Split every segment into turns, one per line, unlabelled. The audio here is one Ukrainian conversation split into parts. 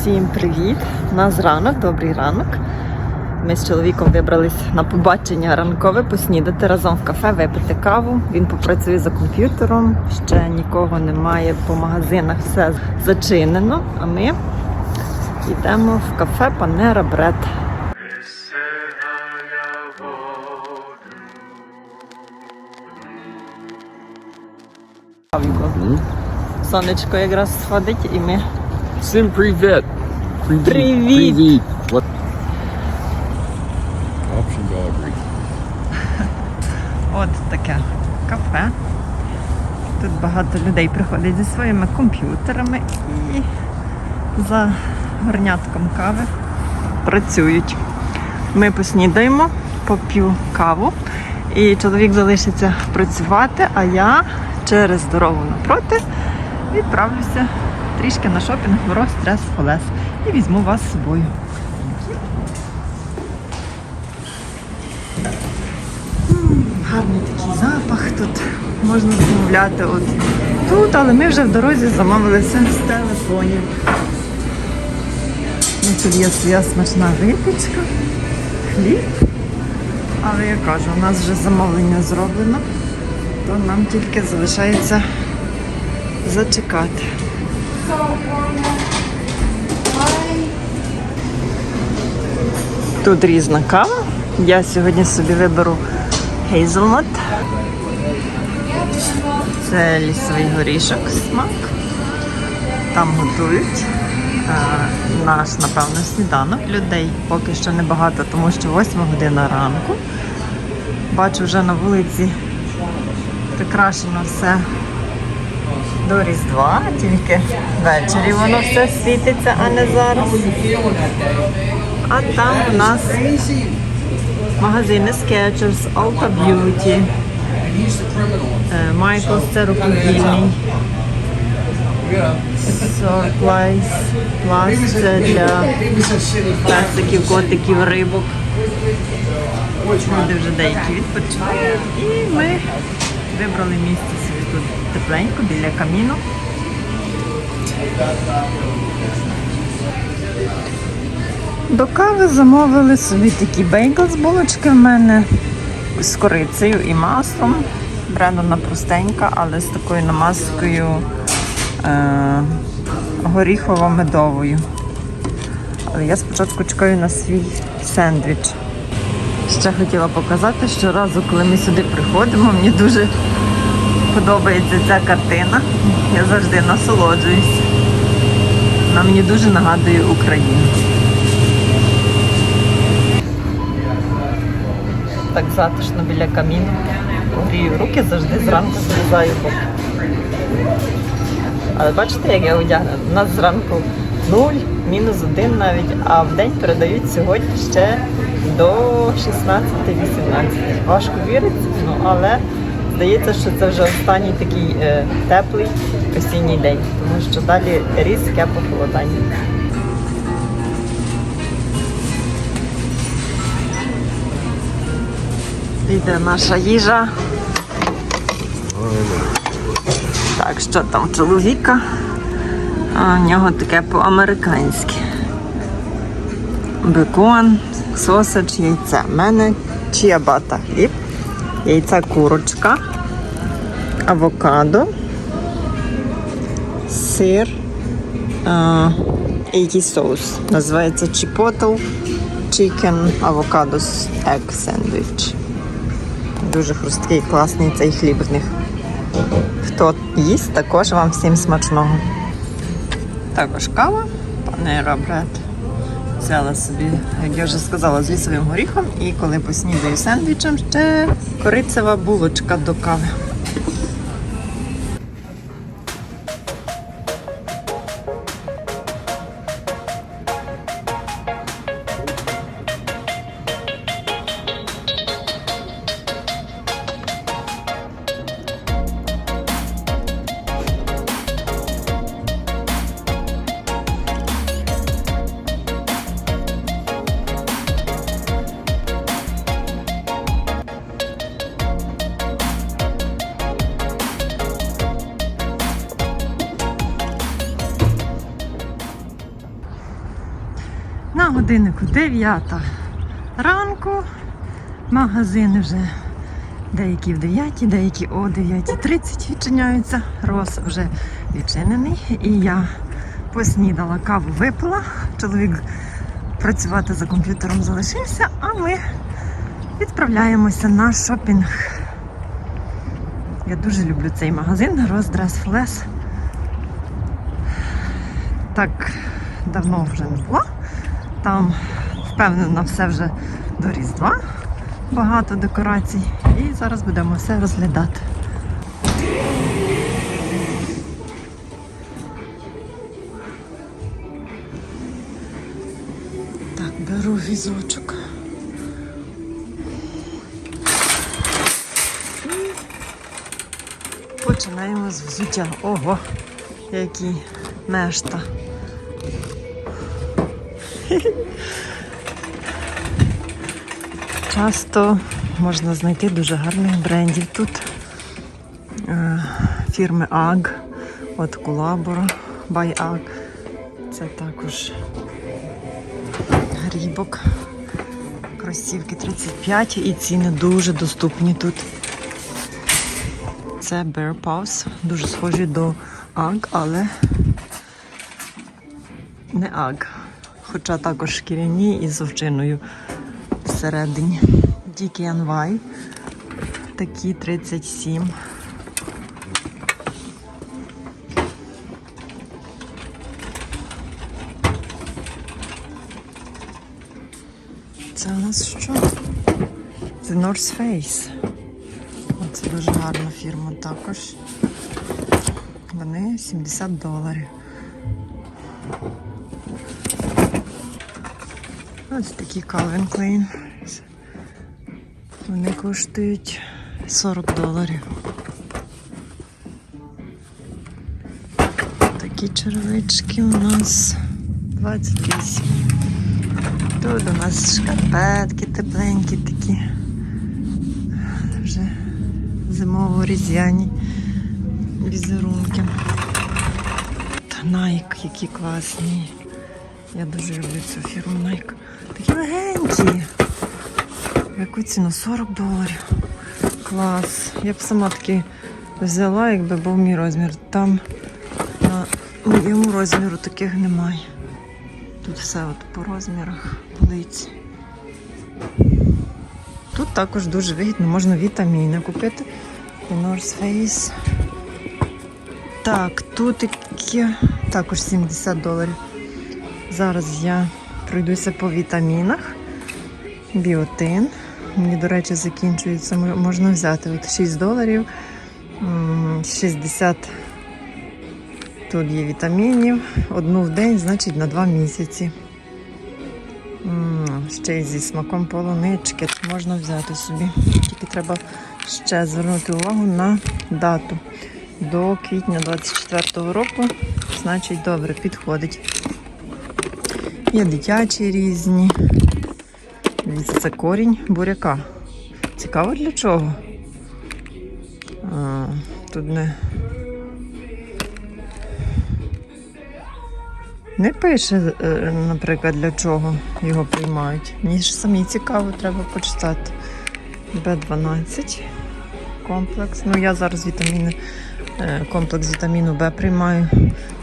Всім привіт! У нас ранок, добрий ранок. Ми з чоловіком вибрались на побачення ранкове поснідати разом в кафе, випити каву. Він попрацює за комп'ютером, ще нікого немає по магазинах, все зачинено. А ми йдемо в кафе Панера Бред. Сонечко якраз сходить і ми
Всім привіт! Привіт!
Привіт!
Привіт! What? Option dog.
От таке кафе. Тут багато людей приходять зі своїми комп'ютерами і за горнятком кави працюють. Ми поснідаємо, поп'ю каву, і чоловік залишиться працювати, а я через дорогу напроти відправлюся трішки на шопінг в Рострес Фолес і візьму вас з собою. Гарний такий запах тут. Можна замовляти от тут, але ми вже в дорозі замовили все з телефонів. Ну, тут є своя смачна випічка, хліб. Але я кажу, у нас вже замовлення зроблено, то нам тільки залишається зачекати. Тут різна кава. Я сьогодні собі виберу Hazelnut. Це лісовий горішок смак. Там готують е, наш, напевно, сніданок. Людей поки що небагато, тому що 8 година ранку. Бачу вже на вулиці прикрашено все до Різдва, тільки ввечері воно все світиться, а не зараз. А там у нас магазини Skechers, Ulta Beauty, е, Michaels це рукодільний, Surprise Plus це для песиків, котиків, рибок. Люди вже деякі відпочивають. І ми вибрали місце тепленько біля каміну. До кави замовили собі такі бейгл з булочки в мене з корицею і маслом. Брендона простенька, але з такою намазкою е- горіхово-медовою. Але я спочатку чекаю на свій сендвіч. Ще хотіла показати, що разу, коли ми сюди приходимо, мені дуже подобається ця картина. Я завжди насолоджуюсь. Вона мені дуже нагадує Україну. Так затишно біля каміну. Грію руки завжди зранку зрізаю боки. Але бачите, як я одягнена? У нас зранку 0, мінус 1 навіть, а в день передають сьогодні ще до 16-18. Важко віриться, ну але здається, що це вже останній такий е, теплий осінній день, тому що далі різке похолодання. Йде наша їжа. Так, що там чоловіка? А, у нього таке по-американськи. Бекон, сосич, яйце. У мене чиабата хліб, яйця курочка, авокадо, сир а, і якийсь соус. Називається Chipotle Chicken Avocado Egg Sandwich. Дуже хрусткий, класний цей хліб в них. Хто їсть, також вам всім смачного. Також кава, пане Робрет. Взяла собі, як я вже сказала, з лісовим горіхом. І коли поснідаю сендвічем, ще корицева булочка до кави. 9 ранку. Магазини вже деякі в 9, деякі о 9.30 відчиняються. Рос вже відчинений. І я поснідала, каву випила. Чоловік працювати за комп'ютером залишився, а ми відправляємося на шопінг. Я дуже люблю цей магазин for Less. Так давно вже не була. Там впевнена все вже до Різдва. Багато декорацій. І зараз будемо все розглядати. Так, беру візочок. Починаємо з взуття. Ого, який мешта. Часто можна знайти дуже гарних брендів тут. Е, Фірми AG, от Колабора, by AG. Це також грібок. Кросівки 35 і ціни дуже доступні тут. Це Bear Paws, дуже схожі до AG, але не AG. Хоча також шкіряні і з овчиною всередині. DKNY. Такі 37. Це у нас що? Це North Face. Це дуже гарна фірма також. Вони 70 доларів. Ось такі Calvin Klein. Вони коштують 40 доларів. Такі черевички у нас 28. Тут у нас шкарпетки тепленькі такі. Вже зимово різдвяні візерунки. Та Nike, які класні. Я дуже люблю цю фірму Nike. Такі легенькі. Яку ціну? 40 доларів. Клас. Я б сама таки взяла, якби був мій розмір. Там на моєму розміру таких немає. Тут все от по розмірах полиці. Тут також дуже вигідно, можна вітаміни купити. І North Face. Так, тут такі також 70 доларів. Зараз я пройдуся по вітамінах. Біотин. Мені, до речі, закінчується. Можна взяти от 6 доларів. 60 тут є вітамінів. Одну в день, значить на 2 місяці. Ще й зі смаком полунички можна взяти собі. Тільки треба ще звернути увагу на дату. До квітня 24-го року, значить, добре, підходить. Є дитячі різні. Дивіться, Це корінь буряка. Цікаво для чого? А, тут не. Не пише, е, наприклад, для чого його приймають. Мені ж самі цікаво, треба почитати. Б12 комплекс. Ну, я зараз вітаміни, е, комплекс вітаміну Б приймаю.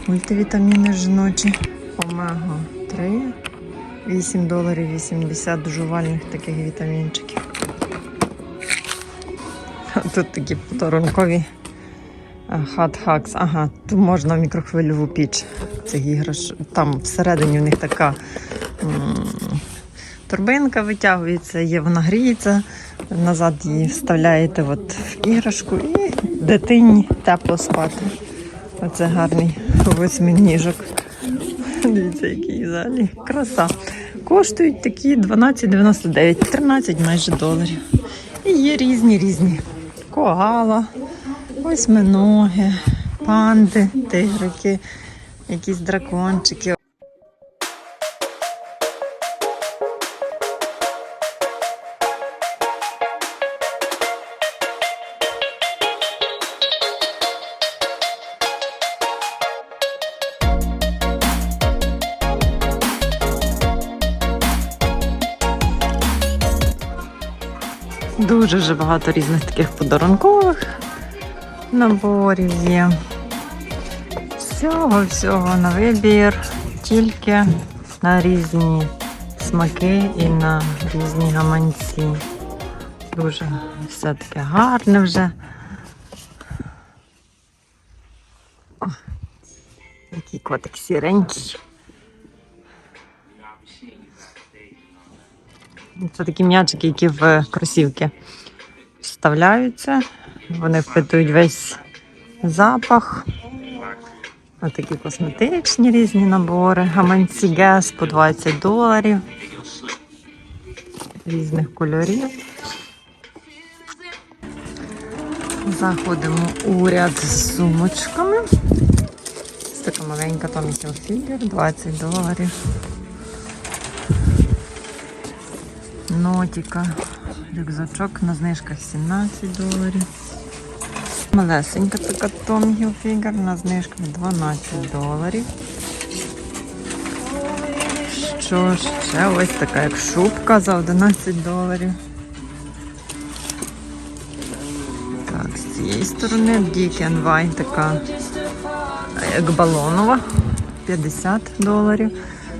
Мультивітаміни жіночі. Омега 3. 8 доларів 80 жувальних таких вітамінчиків. Тут такі подарункові хат хакс. Ага, тут можна в мікрохвильову піч. Це іграш. Там всередині в них така м, торбинка витягується, є, вона гріється. Назад її вставляєте от в іграшку і дитині тепло спати. Оце гарний восьминіжок. Дивіться, який взагалі краса. Коштують такі 12,99, 13 майже доларів. І є різні різні. Коала, осьминоги, панди, тигрики, якісь дракончики. Дуже багато різних таких подарункових наборів є. Всього всього на вибір, тільки на різні смаки і на різні гаманці. Дуже все таке гарне вже. О, який котик сіренький. Це такі м'ячики, які в кросівки вставляються. Вони впитують весь запах. Ось такі косметичні різні набори. Гаманці Гес по 20 доларів. Різних кольорів. Заходимо у ряд з сумочками. Ось така маленька Tommy Hilfiger, 20 доларів. Нотіка. Рюкзачок на знижках 17 доларів. Малесенька така Tommy Hilfiger на знижках 12 доларів. Що ж, ще ось така як шубка за 11 доларів. Так, з цієї сторони Dick Вайн така як балонова 50 доларів.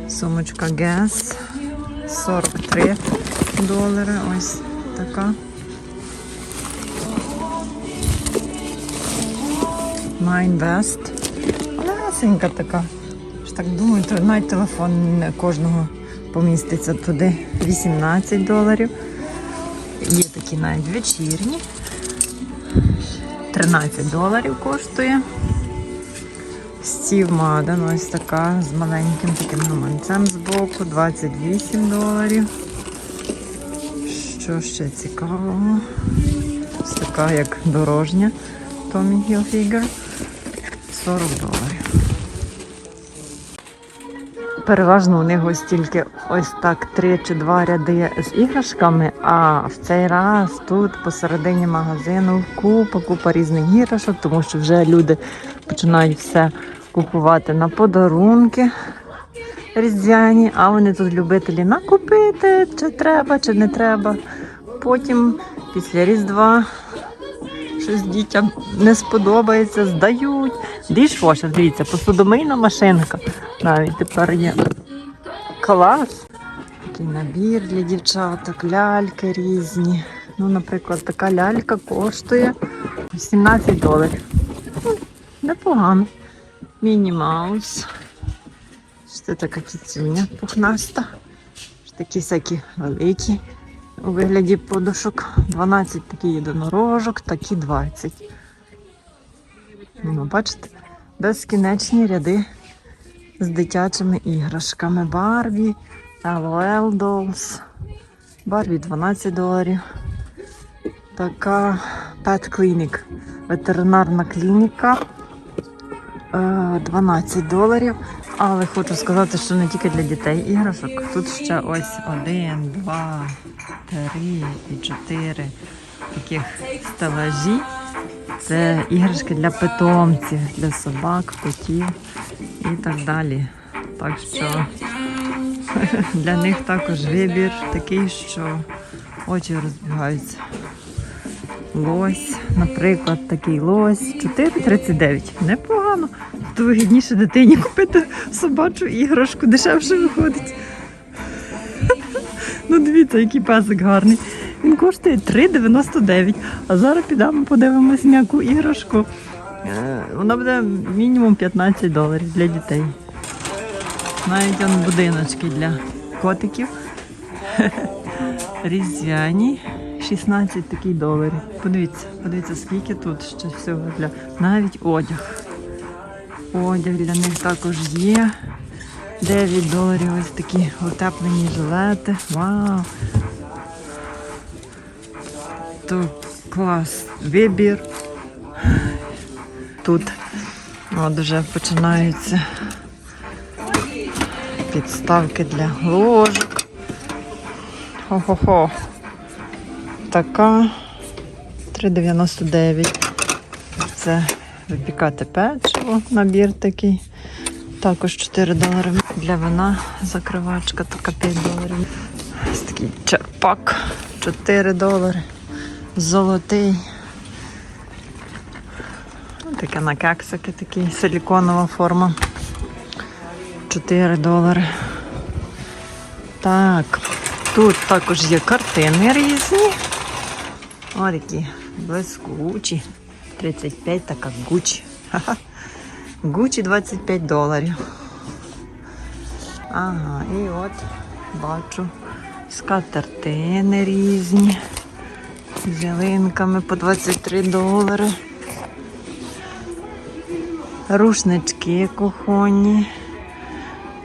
Сумочка Guess 43 долари. Ось така. Best. Малесенька така. Ж так думаю, то навіть телефон кожного поміститься туди. 18 доларів. Є такі навіть вечірні. 13 доларів коштує. Стів Маден, ось така з маленьким таким гаманцем збоку, 28 доларів. Що ще цікавого? Ось така як дорожня Tommy Hilfiger. 40 доларів. Переважно у них ось тільки ось так три чи два ряди з іграшками, а в цей раз тут посередині магазину купа, купа різних іграшок, тому що вже люди починають все купувати на подарунки різдвяні, а вони тут любителі накупити, чи треба, чи не треба. Потім після Різдва щось дітям не сподобається, здають. Дішвошер, дивіться, посудомийна машинка. Навіть тепер є клас. Такий набір для дівчаток, ляльки різні. Ну, наприклад, така лялька коштує 17 доларів. Ну, Непогано. Міні Маус. Це така кіцюня пухнаста. Такі всякі великі у вигляді подушок. 12 такий єдинорожок, такі 20. Ну, бачите, безкінечні ряди з дитячими іграшками. Барбі, LOL Dolls. Барбі 12 доларів. Така Pet Clinic. Ветеринарна клініка. е, 12 доларів. Але хочу сказати, що не тільки для дітей іграшок. Тут ще ось один, два, три і чотири таких стелажі. Це іграшки для питомців, для собак, котів і так далі. Так що для них також вибір такий, що очі розбігаються. Лось, наприклад, такий лось 4,39. Непогано. То вигідніше дитині купити собачу іграшку, дешевше виходить. Ну, дивіться, який песик гарний. Він коштує 3,99. А зараз підемо подивимось м'яку іграшку. Е, Вона буде мінімум 15 доларів для дітей. Навіть он будиночки для котиків. Різдвяні. 16 такий доларів. Подивіться, подивіться, скільки тут ще всього для навіть одяг. Одяг для них також є. 9 доларів ось такі утеплені жилети. Вау! Тут клас. Вибір. Тут от вже починаються підставки для ложок. Хо-хо-хо. Така 3,99. Це випікати печиво, набір такий. Також 4 долари. Для вина закривачка, така 5 доларів. Ось такий черпак 4 долари. Золотий. Ну, Таке на кексики, такий силіконова форма. 4 долари. Так, тут також є картини різні. О, такі блискучі. 35, така Гучі. Ха-ха. Гучі 25 доларів. Ага, і от бачу скатертини різні. З ялинками по 23 долари. Рушнички кухонні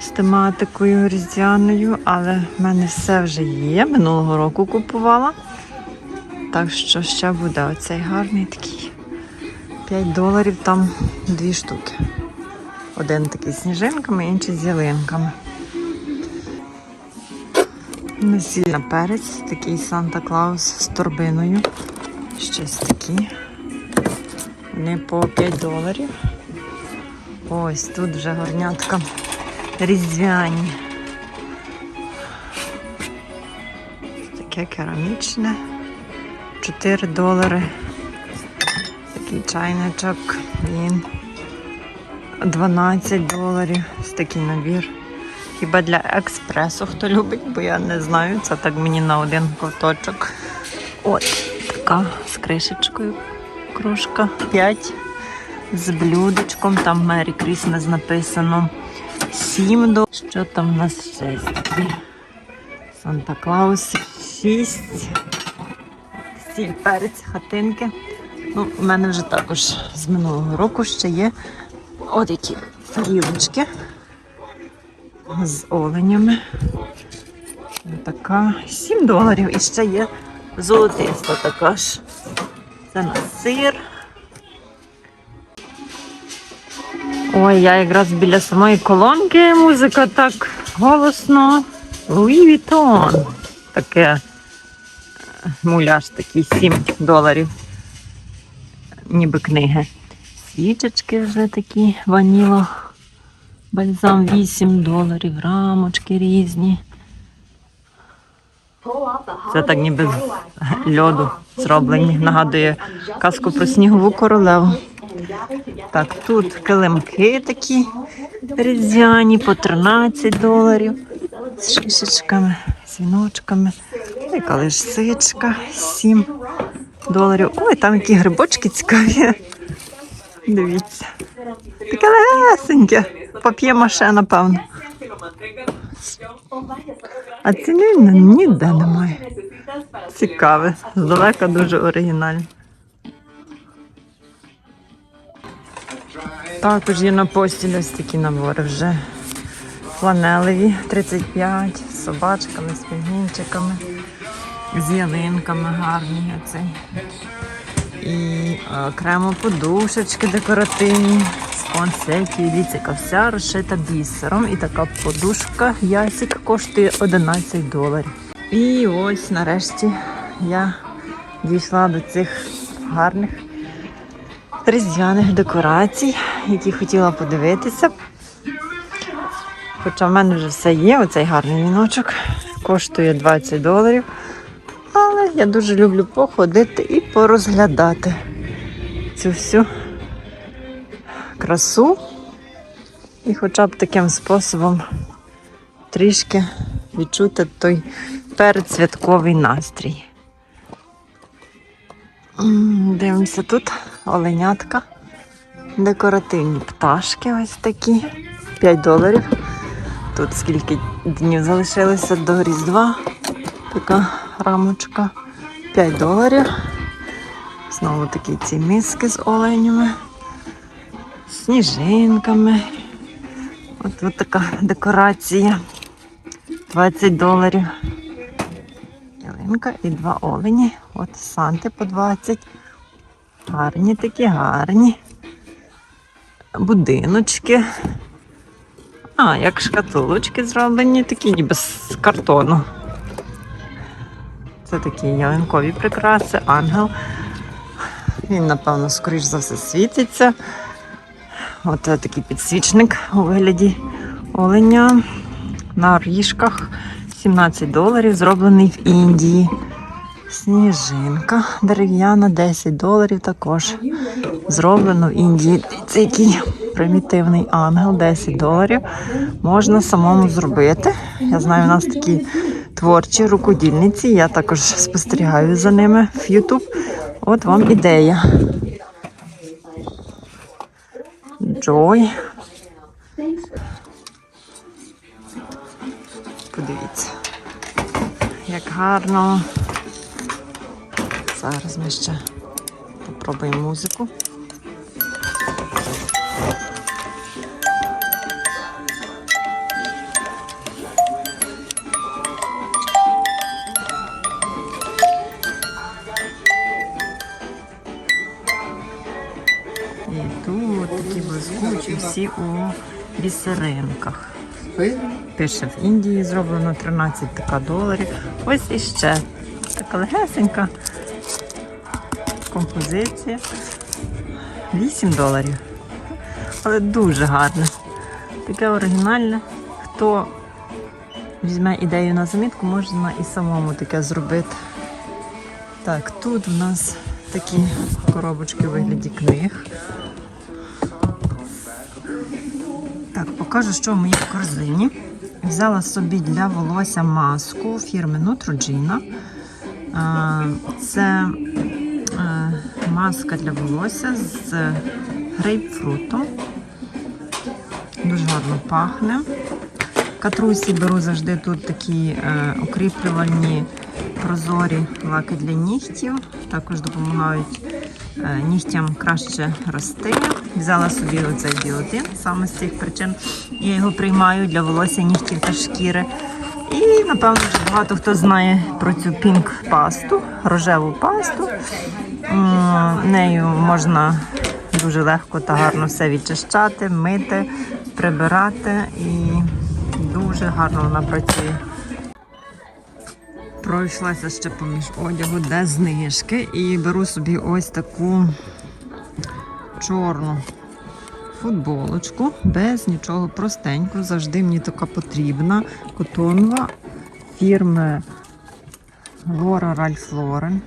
з тематикою різдвяною, але в мене все вже є. Минулого року купувала. Так що ще буде оцей гарний такий. 5 доларів там дві штуки. Один такий з сніжинками, інший з ялинками. Насільна перець, такий Санта Клаус з торбиною. Щось такі. Не по 5 доларів. Ось тут вже горнятка різдвяні. Таке керамічне. 4 долари. Такий чайничок. Він 12 доларів. Ось такий набір. Хіба для експресу хто любить, бо я не знаю. Це так мені на один ковточок. От така з кришечкою кружка. 5 з блюдечком. Там Merry Christmas написано. 7 до. Що там у нас ще? Санта Клаус 6. Сіль перець, хатинки. Ну, у мене вже також з минулого року ще є от які тарілочки з оленями. Така 7 доларів. І ще є золотиста така ж. Це на сир. Ой, я якраз біля самої колонки музика так голосно. Луї Вітон. Таке е, муляж такий 7 доларів. Ніби книги. Свічечки вже такі ваніло. Бальзам 8 доларів, рамочки різні.
Це так ніби з льоду
зроблені. Нагадує казку про снігову королеву. Так, тут килимки такі різдвяні по 13 доларів. З шишечками, з віночками. Яка лисичка 7 доларів. Ой, там які грибочки цікаві. Дивіться. Таке лесеньке. Пап'є-маше, напевно. А ціни ніде немає. Цікаве. Здалека дуже оригінальне. Також є на постілі ось такі набори вже фланелеві 35 з собачками, з пінгвінчиками, з ялинками гарні оцей. І е, окремо подушечки декоративні, спонсейки, дивіться, яка вся розшита бісером. І така подушка ясик коштує 11 доларів. І ось нарешті я дійшла до цих гарних різдвяних декорацій, які хотіла подивитися. Хоча в мене вже все є, оцей гарний віночок коштує 20 доларів. Я дуже люблю походити і порозглядати цю всю красу. І хоча б таким способом трішки відчути той передсвятковий настрій. Дивимося тут оленятка. Декоративні пташки ось такі. 5 доларів. Тут скільки днів залишилося до Різдва. Така рамочка. 5 доларів. Знову такі ці миски з оленями, сніжинками. От, от така декорація. 20 доларів. Ялинка і два олені. От санти по 20. Гарні такі, гарні. Будиночки. А, як шкатулочки зроблені, такі ніби з картону. Це такі ялинкові прикраси, ангел. Він, напевно, скоріш за все світиться. От такий підсвічник у вигляді оленя на ріжках. 17 доларів, зроблений в Індії. Сніжинка дерев'яна, 10 доларів також. Зроблено в Індії. Це який примітивний ангел, 10 доларів. Можна самому зробити. Я знаю, у нас такі творчі рукодільниці. Я також спостерігаю за ними в YouTube. От вам ідея. Джой. Подивіться, як гарно. Зараз ми ще попробуємо музику. У бісеринках. Пише в Індії зроблено 13 така доларів. Ось іще така легесенька композиція. 8 доларів. Але дуже гарне. Таке оригінальне. Хто візьме ідею на замітку, можна і самому таке зробити. Так, тут у нас такі коробочки у вигляді книг. Покажу, що в моїй корзині. Взяла собі для волосся маску фірми Neutrogena. Це е, маска для волосся з грейпфрутом. Дуже гарно пахне. Катрусі беру завжди тут такі е, укріплювальні прозорі лаки для нігтів. Також допомагають е, нігтям краще рости. Взяла собі оцей біотин саме з цих причин. Я його приймаю для волосся, нігтів та шкіри. І напевно багато хто знає про цю пінк пасту, рожеву пасту. Нею можна дуже легко та гарно все відчищати, мити, прибирати і дуже гарно вона працює. Пройшлася ще поміж одягу, де знижки, і беру собі ось таку чорну футболочку, без нічого простеньку. Завжди мені така потрібна. Котонова фірми Laura Ralph Lauren.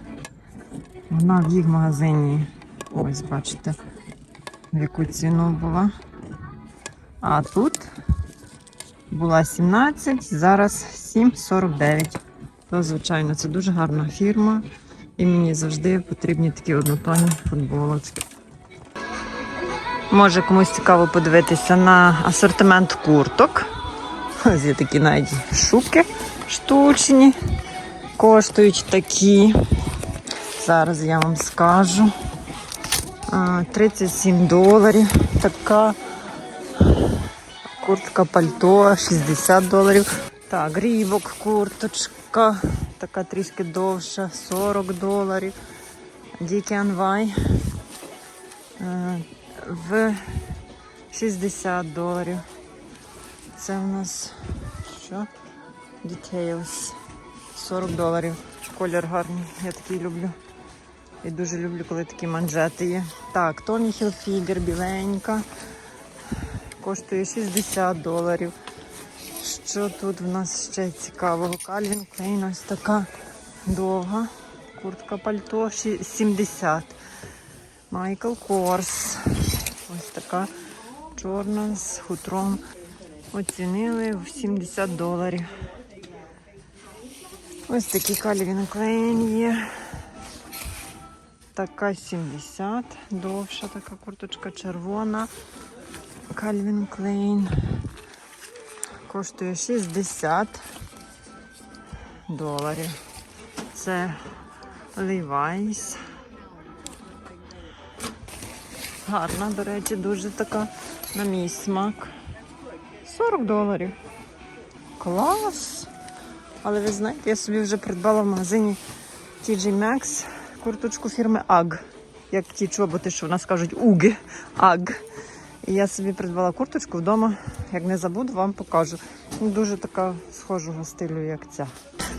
Вона в їх магазині, ось бачите, в яку ціну була. А тут була 17, зараз 7,49. То, звичайно, це дуже гарна фірма. І мені завжди потрібні такі однотонні футболочки. Може комусь цікаво подивитися на асортимент курток. Ось є такі навіть шубки штучні. Коштують такі. Зараз я вам скажу. 37 доларів. Така куртка пальто 60 доларів. Так, рівок, курточка, така трішки довша, 40 доларів. DKNY е, в 60 доларів. Це у нас що? Details. 40 доларів. Колір гарний, я такий люблю. І дуже люблю, коли такі манжети є. Так, Tommy Hilfiger біленька. Коштує 60 доларів. Що тут в нас ще цікавого? Calvin Klein ось така довга. Куртка пальто 70. Michael Kors. Ось така чорна з хутром. Оцінили в 70 доларів. Ось такий Calvin Klein є. Така 70, довша така курточка червона. Calvin Klein. Коштує 60 доларів. Це Levi's. Гарна, до речі, дуже така на мій смак. 40 доларів. Клас! Але ви знаєте, я собі вже придбала в магазині TJ Maxx курточку фірми AG. Як ті чоботи, що в нас кажуть UG. AG. І я собі придбала курточку вдома. Як не забуду, вам покажу. Дуже така схожого стилю, як ця.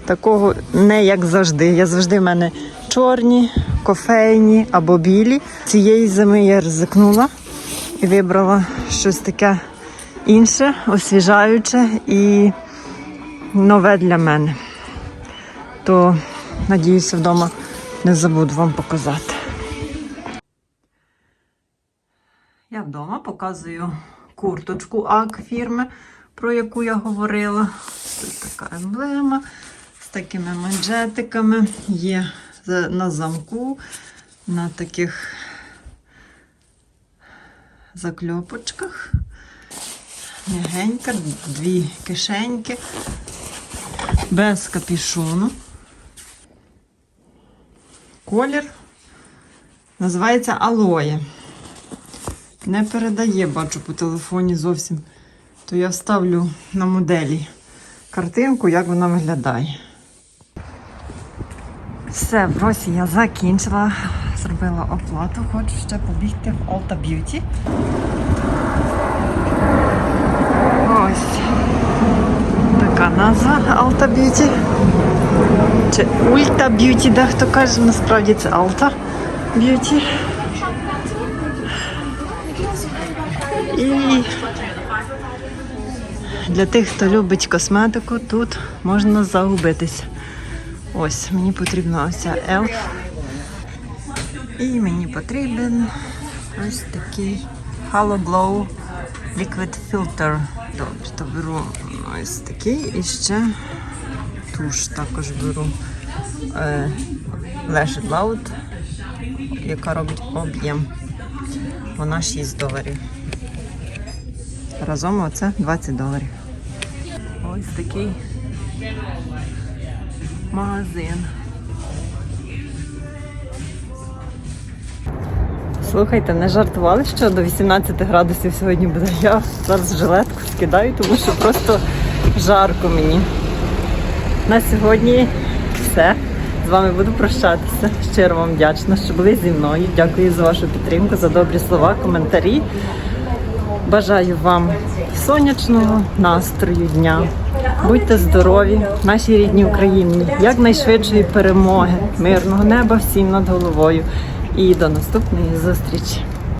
Такого не як завжди. Я завжди в мене чорні, кофейні або білі. Цієї зими я ризикнула і вибрала щось таке інше, освіжаюче і нове для мене. То Надіюся, вдома не забуду вам показати. Я вдома показую курточку АК фірми, про яку я говорила. Тут така емблема з такими манжетиками. Є на замку, на таких закльопочках. Мягенька, дві кишеньки, без капішону. Колір називається алоє. Не передає, бачу по телефоні зовсім. То я вставлю на моделі картинку, як вона виглядає. Все, в Росі я закінчила, зробила оплату. Хочу ще побігти в Alta Beauty. Ось така назва Alta Beauty. Чи Ulta Beauty, дехто каже, насправді це Alta Beauty. Для тих, хто любить косметику, тут можна загубитися. Ось, мені потрібна ця Elf. І мені потрібен ось такий Halo Glow Liquid Filter. Добре, то беру ось такий і ще туш також беру е, Lash Loud, яка робить об'єм. Вона 6 доларів. Разом оце 20 доларів. Ось такий магазин. Слухайте, не жартували, що до 18 градусів сьогодні буде. Я зараз жилетку скидаю, тому що просто жарко мені. На сьогодні все. З вами буду прощатися. Щиро вам вдячна, що були зі мною. Дякую за вашу підтримку, за добрі слова, коментарі. Бажаю вам сонячного настрою дня. Будьте здорові, нашій рідній Україні, якнайшвидшої перемоги, мирного неба всім над головою. І до наступної зустрічі.